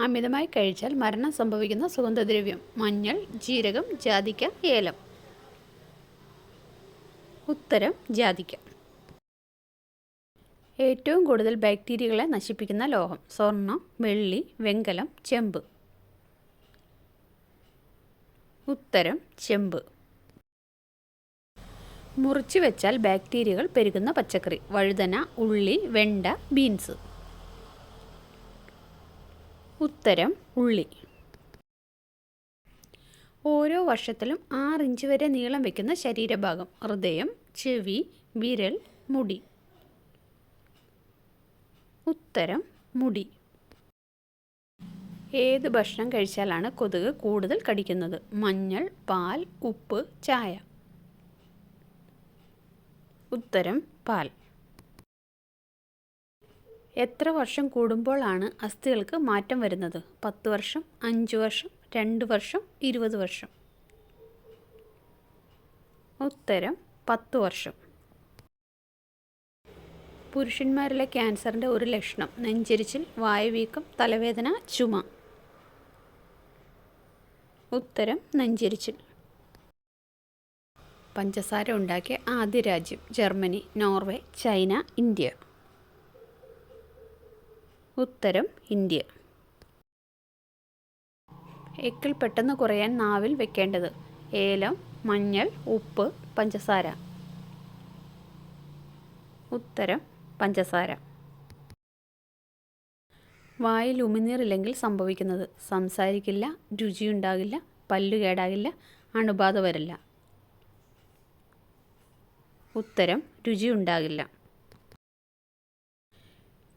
അമിതമായി കഴിച്ചാൽ മരണം സംഭവിക്കുന്ന സുഗന്ധദ്രവ്യം മഞ്ഞൾ ജീരകം ജാതിക്ക ഏലം. ഉത്തരം ജാതിക്ക. ഏറ്റവും കൂടുതൽ ബാക്ടീരിയകളെ നശിപ്പിക്കുന്ന ലോഹം സ്വർണം വെള്ളി വെങ്കലം ചെമ്പ്. ഉത്തരം ചെമ്പ്. മുറിച്ചു വെച്ചാൽ ബാക്ടീരിയകൾ പെരുകുന്ന പച്ചക്കറി വഴുതന ഉള്ളി വെണ്ട ബീൻസ്. ഉത്തരം ഉള്ളി. ഓരോ വർഷത്തിലും ആറിഞ്ച് വരെ നീളം വയ്ക്കുന്ന ശരീരഭാഗം ഹൃദയം ചെവി വിരൽ മുടി. ഉത്തരം മുടി. ഏത് ഭക്ഷണം കഴിച്ചാലാണ് കൊതുക് കൂടുതൽ കടിക്കുന്നത്? മഞ്ഞൾ പാൽ ഉപ്പ് ചായ. ഉത്തരം പാൽ. എത്ര വർഷം കൂടുമ്പോഴാണ് അസ്ഥികൾക്ക് മാറ്റം വരുന്നത്? പത്ത് വർഷം അഞ്ച് വർഷം രണ്ട് വർഷം ഇരുപത് വർഷം. ഉത്തരം പത്ത് വർഷം. പുരുഷന്മാരിലെ ക്യാൻസറിന്റെ ഒരു ലക്ഷണം. നെഞ്ചരിച്ചിൽ വായുവീക്കം തലവേദന ചുമ. ഉത്തരം നെഞ്ചരിച്ചിൽ. പഞ്ചസാര ഉണ്ടാക്കിയ ആദ്യ രാജ്യം ജർമ്മനി നോർവേ ചൈന ഇന്ത്യ. ഉത്തരം ഇന്ത്യ. എക്കിൽ പെട്ടെന്ന് കുറയാൻ നാവിൽ വെക്കേണ്ടത് ഏലം മഞ്ഞൾ ഉപ്പ് പഞ്ചസാര. ഉത്തരം പഞ്ചസാര. വായിൽ ഉമിനീറില്ലെങ്കിൽ സംഭവിക്കുന്നത് സംസാരിക്കില്ല രുചിയുണ്ടാകില്ല പല്ലു കേടാകില്ല അണുബാധ വരില്ല. ഉത്തരം രുചിയുണ്ടാകില്ല.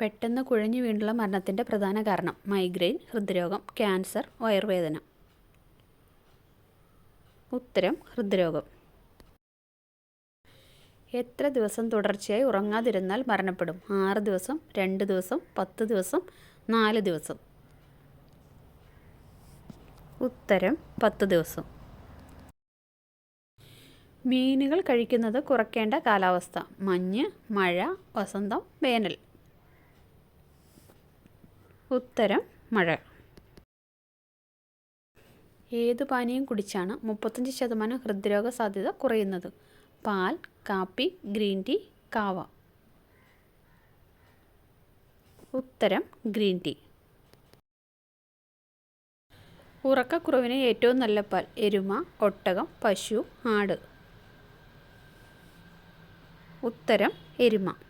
പെട്ടെന്ന് കുഴഞ്ഞു വീണ്ടുള്ള മരണത്തിന്റെ പ്രധാന കാരണം മൈഗ്രെയിൻ ഹൃദ്രോഗം ക്യാൻസർ വയറുവേദന. ഉത്തരം ഹൃദ്രോഗം. എത്ര ദിവസം തുടർച്ചയായി ഉറങ്ങാതിരുന്നാൽ മരണപ്പെടും? ആറ് ദിവസം രണ്ട് ദിവസം പത്ത് ദിവസം നാല് ദിവസം. ഉത്തരം പത്ത് ദിവസം. മീനുകൾ കഴിക്കുന്നത് കുറയ്ക്കേണ്ട കാലാവസ്ഥ. മഞ്ഞ് മഴ വസന്തം വേനൽ. ഉത്തരം മഴ. ഏത് പാനീയം കുടിച്ചാണ് മുപ്പത്തഞ്ച് ശതമാനം ഹൃദ്രോഗ സാധ്യത കുറയുന്നത്? പാൽ കാപ്പി ഗ്രീൻ ടീ കാവ. ഉത്തരം ഗ്രീൻ ടീ. ഉറക്കക്കുറവിന് ഏറ്റവും നല്ല പാൽ എരുമ ഒട്ടകം പശു ആട്. ഉത്തരം എരുമ.